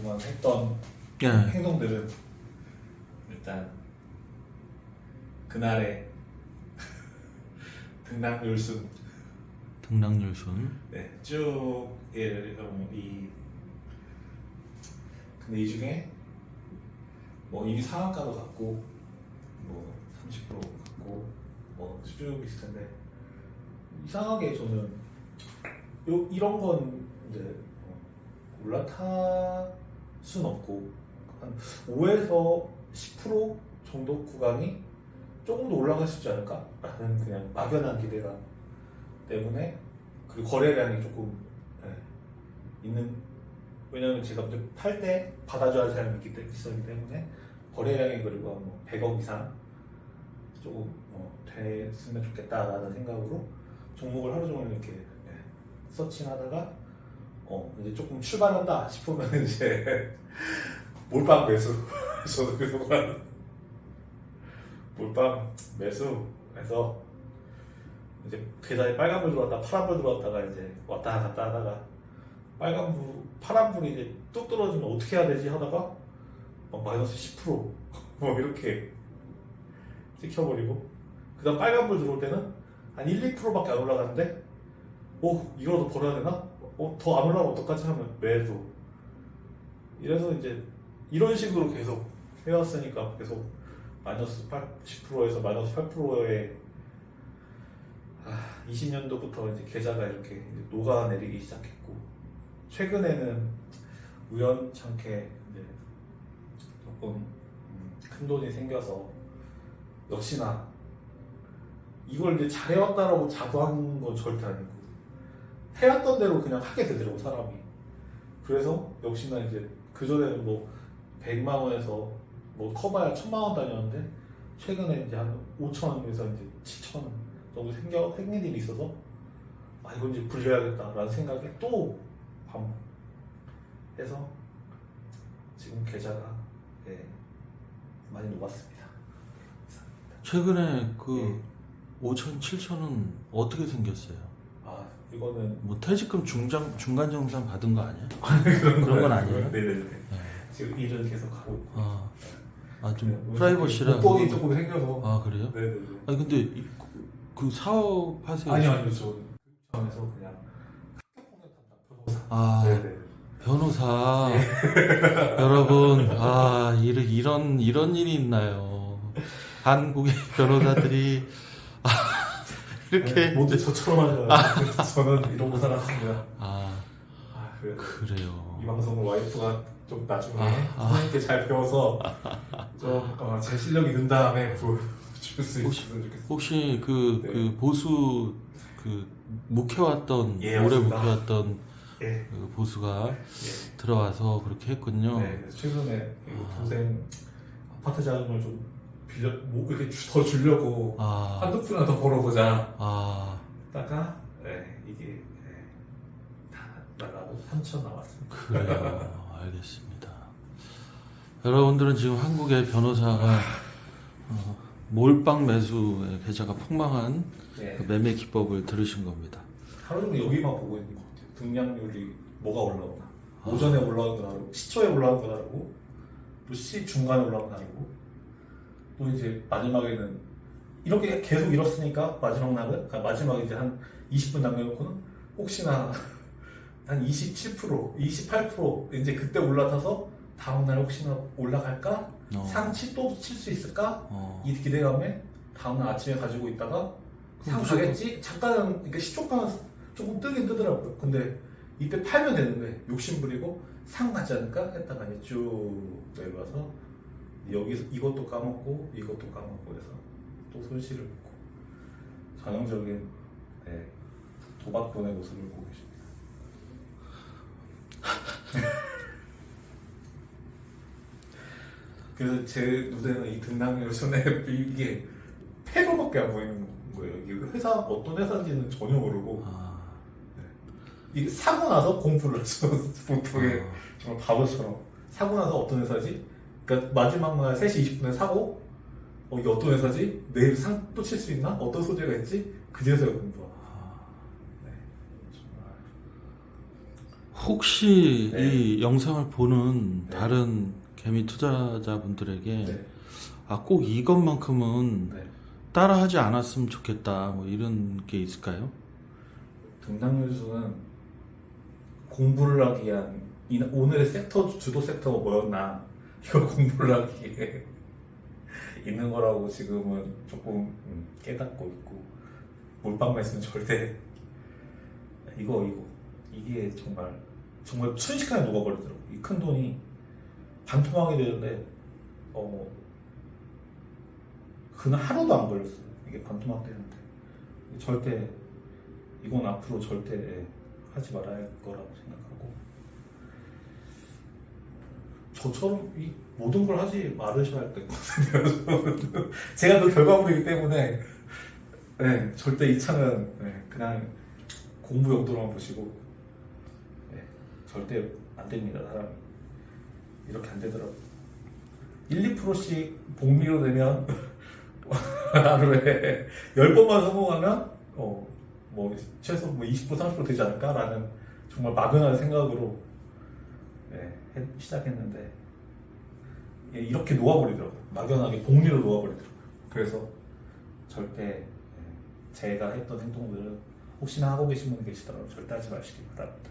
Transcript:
그동안 했던 예. 행동들은 일단 그날의 등락률순 등락률순. 네, 쭉 예, 음, 이 근데 이 중에 뭐 이미 상한가도 갖고 뭐 30% 갖고 뭐쭉 있을 텐데 이상하게 저는 요 이런 건 이제 어, 올라탈 순 없고 한 5에서 10% 정도 구간이 조금 더 올라갈 수 있지 않을까라는 그냥 막연한 기대감 때문에 그리고 거래량이 조금 예, 있는 왜냐면 제가 팔 때 받아줘야 할 사람이 있기, 때문에 거래량이 그리고 한뭐 100억 이상 조금 어, 됐으면 좋겠다라는 생각으로 종목을 하루 종일 이렇게 예, 서칭하다가 어, 이제 조금 출발한다 싶으면 이제 몰빵 매수 저도 그동안 몰빵 매수해서 이제 계좌에 빨간불 들어왔다 파란불 들어왔다가 이제 왔다 갔다 하다가 빨간불 파란불이 이제 뚝 떨어지면 어떻게 해야 되지 하다가 막 마이너스 10%뭐 이렇게 찍혀버리고 그 다음 빨간불 들어올 때는 한 1, 2%밖에 안 올라가는데 오 이거라도 벌어야 되나? 어, 더안 올라가면 어떡하지 하면 매도. 이래서 이제 이런 식으로 계속 해왔으니까 계속 마이너스 8, 10%에서 마이너스 8%에 아, 20년도부터 이제 계좌가 이렇게 녹아내리기 시작했고 최근에는 우연찮게 이제 조금 음, 큰 돈이 생겨서 역시나 이걸 이제 잘해왔다라고 자부하는 건 절대 아니고 해왔던 대로 그냥 하게 되더라고 사람이 그래서 역시나 이제 그전에는 뭐 100만 원에서 뭐 커봐야 1000만 원 단위였는데 최근에 이제 한 5천 원에서 이제 7천 원 정도 생겨 생긴 일이 있어서 아 이건 이제 불려야겠다라는 생각에 또 반복해서 지금 계좌가 예, 많이 녹았습니다. 최근에 그 예. 5천, 7천은 어떻게 생겼어요? 아 이거는 뭐 퇴직금 중장, 중간 정산 받은 거 아니에요? 그런, 그런 건 아니에요? 네네네. 네. 지금 일은 계속 하고 있고. 아, 아 네, 좀 프라이버시라. 목돈이 조금 생겨서. 아 그래요? 네네네. 아니 근데 이- 그 사업 하세요? 아니요 아니요 저 전에서 그냥 변호사. 아 네네. 변호사 여러분 아 이런 이런 이런 일이 있나요? 한국의 변호사들이 아, 이렇게 네, 모두 저처럼 하잖아요. 저는 이러고 살았습니다. 아 아 그래. 그래요. 이 방송을 와이프가 좀 나중에 아, 아. 선생님께 잘 배워서 좀제 실력이 는 다음에 보여줄 수 혹시- 있으면 좋겠어요. 혹시 그, 네. 그 보수 그 묵혀왔던 예, 오래 맞습니다. 묵혀왔던 예. 그 보수가 예. 들어와서 그렇게 했군요. 네, 최근에 이 아. 동생 아파트 자금을 좀 빌려 뭐 이렇게 주- 더 주려고 아, 한두 푼이나 더 벌어보자 아 했다가 네, 이게 네, 다 나가고 3천 나왔습니다. 그래요. 알겠습니다. 여러분들은 지금 한국의 변호사가 어, 몰빵 매수의 계좌가 폭망한 네. 그 매매 기법을 들으신 겁니다. 하루 종일 여기만 보고 있는 것 같아요. 등량률이 뭐가 올라오나. 아. 오전에 올라오는 거 다르고, 시초에 거 다르고, 또 시 중간에 올라오는 거 다르고, 또 이제 마지막에는 이렇게 계속 이렇으니까 마지막 날은, 아, 마지막에 이제 한 20분 남겨놓고는 혹시나 한 27%, 28% 이제 그때 올라타서 다음 날 혹시나 올라갈까? 어, 상치 또 칠 수 있을까? 어, 이 기대감에 다음 날 아침에 가지고 있다가 상 가겠지? 잠깐은 그러니까 시초가는 조금 뜨긴 뜨더라고요. 근데 이때 팔면 되는데 욕심 부리고 상 가지 않을까 했다가 이제 쭉 내려와서 여기서 이것도 까먹고 이것도 까먹고 해서 또 손실을 보고 전형적인 네, 도박꾼의 모습을 보고 계십니다. 그래서 제 눈에는 이 등락률 손해 이게 패로밖에 안 보이는 거예요. 이게 회사 어떤 회사인지는 전혀 모르고 아, 이게 사고 나서 공부를 했어. 보통의 어, 정말 바보처럼 사고 나서 어떤 회사지? 그러니까 마지막 날 3시 20분에 사고 어 이게 어떤 회사지? 내일 상 또 칠 수 있나? 어떤 소재가 있지? 그제서야 공부하. 아. 네, 정말 혹시 네. 이 영상을 보는 네. 다른 개미 투자자분들에게 네. 아 꼭 이것만큼은 네. 따라하지 않았으면 좋겠다 뭐 이런 게 있을까요? 등락률수는 공부를 하기 위한 이- 오늘의 섹터 주도 섹터가 뭐였나 이걸 공부를 하기 위해 있는 거라고 지금은 조금 음, 깨닫고 있고 몰빵 매수는 절대 이거 이거. 이게 정말 정말 순식간에 녹아버리더라고. 이 큰 돈이 반토막이 되는데 어 그날 하루도 안 걸렸어요. 이게 반토막 되는데. 절대 이건 앞으로 절대 하지 말아야 할 거라고 생각하고 저처럼 이 모든 걸 하지 말으셔야 할 것 같아요. 제가 그 결과물이기 때문에 네, 절대 이 차는 네, 그냥 공부 용도로만 보시고 네, 절대 안 됩니다 사람이 이렇게 안 되더라고요 1, 2%씩 복리로 내면 하루에 10번만 성공하면 어, 뭐 최소 뭐 20% 30% 되지 않을까라는 정말 막연한 생각으로 예, 했- 시작했는데 예, 이렇게 놓아버리더라고요. 막연하게 복리로 놓아버리더라고요. 그래서 절대 예, 제가 했던 행동들은 혹시나 하고 계신 분 계시더라도 절대 하지 마시기 바랍니다.